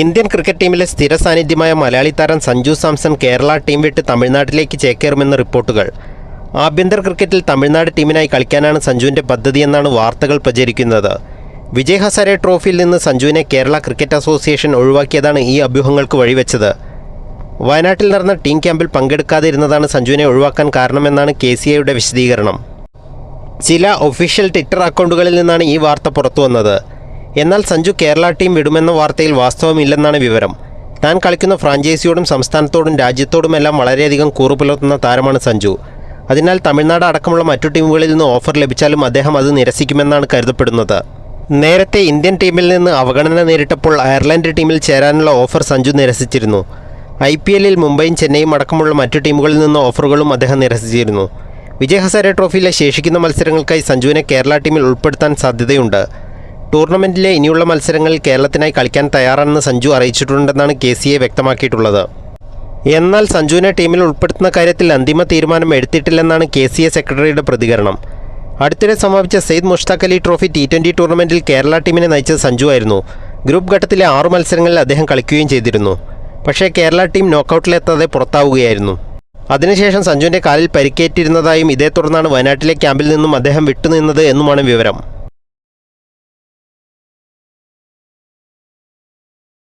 Indian cricket ടീമിലെ സ്ഥിര സാന്നിധ്യമായ മലയാളി താരം സഞ്ജു സാംസൺ കേരള ടീം വിട്ട് തമിഴ്നാട്ടിലേക്ക് ചേക്കേറുമെന്ന റിപ്പോർട്ടുകൾ. ആഭ്യന്തര ക്രിക്കറ്റിൽ തമിഴ്നാട് ടീമിനായി കളിക്കാനാണ് സഞ്ജുവിന്റെ പദ്ധതിയെന്നാണ് വാർത്തകൾ പ്രചരിക്കുന്നത്. വിജയ് ഹസാരെ ട്രോഫിയിൽ നിന്ന് സഞ്ജുവിനെ കേരള ക്രിക്കറ്റ് അസോസിയേഷൻ ഒഴിവാക്കിയതാണ് ഈ അഭ്യൂഹങ്ങൾക്ക് വഴിവെച്ചത്. വയനാട്ടിൽ നടന്ന ടീം ക്യാമ്പിൽ പങ്കെടുക്കാതിരുന്നതാണ് സഞ്ജുവിനെ ഒഴിവാക്കാൻ കാരണമെന്നാണ് കെ സി ഐയുടെ വിശദീകരണം. ചില ഒഫീഷ്യൽ ട്വിറ്റർ അക്കൗണ്ടുകളിൽ നിന്നാണ് ഈ വാർത്ത പുറത്തുവന്നത്. എന്നാൽ സഞ്ജു കേരള ടീം വിടുമെന്ന വാർത്തയിൽ വാസ്തവമില്ലെന്നാണ് വിവരം. താൻ കളിക്കുന്ന ഫ്രാഞ്ചൈസിയോടും സംസ്ഥാനത്തോടും രാജ്യത്തോടുമെല്ലാം വളരെയധികം കൂറു പുലർത്തുന്ന താരമാണ് സഞ്ജു. അതിനാൽ തമിഴ്നാട് അടക്കമുള്ള മറ്റു ടീമുകളിൽ നിന്ന് ഓഫർ ലഭിച്ചാലും അദ്ദേഹം അത് നിരസിക്കുമെന്നാണ് കരുതപ്പെടുന്നത്. നേരത്തെ ഇന്ത്യൻ ടീമിൽ നിന്ന് അവഗണന നേരിട്ടപ്പോൾ അയർലൻഡ് ടീമിൽ ചേരാനുള്ള ഓഫർ സഞ്ജു നിരസിച്ചിരുന്നു. ഐ പി എല്ലിൽ മുംബൈയും ചെന്നൈയും അടക്കമുള്ള മറ്റു ടീമുകളിൽ നിന്ന് ഓഫറുകളും അദ്ദേഹം നിരസിച്ചിരുന്നു. വിജയ് ഹസാരെ ട്രോഫിയിലെ ശേഷിക്കുന്ന മത്സരങ്ങൾക്കായി സഞ്ജുവിനെ കേരള ടീമിൽ ഉൾപ്പെടുത്താൻ സാധ്യതയുണ്ട്. ടൂർണമെന്റിലെ ഇനിയുള്ള മത്സരങ്ങളിൽ കേരളത്തിനായി കളിക്കാൻ തയ്യാറാണെന്ന് സഞ്ജു അറിയിച്ചിട്ടുണ്ടെന്നാണ് കെ സി എ വ്യക്തമാക്കിയിട്ടുള്ളത്. എന്നാൽ സഞ്ജുവിനെ ടീമിൽ ഉൾപ്പെടുത്തുന്ന കാര്യത്തിൽ അന്തിമ തീരുമാനം എടുത്തിട്ടില്ലെന്നാണ് കെ സി എ സെക്രട്ടറിയുടെ പ്രതികരണം. അടുത്തിടെ സമാപിച്ച Syed Mushtaq Ali trophy T twenty ടൂർണമെന്റിൽ കേരള ടീമിനെ നയിച്ചത് സഞ്ജു ആയിരുന്നു. ഗ്രൂപ്പ് ഘട്ടത്തിലെ ആറു മത്സരങ്ങളിൽ അദ്ദേഹം കളിക്കുകയും ചെയ്തിരുന്നു. പക്ഷേ കേരള ടീം നോക്കൌട്ടിലെത്താതെ പുറത്താവുകയായിരുന്നു. അതിനുശേഷം സഞ്ജുവിന്റെ കാലിൽ പരിക്കേറ്റിരുന്നതായും ഇതേ തുടർന്നാണ് വയനാട്ടിലെ ക്യാമ്പിൽ നിന്നും അദ്ദേഹം വിട്ടുനിന്നത് എന്നുമാണ് വിവരം.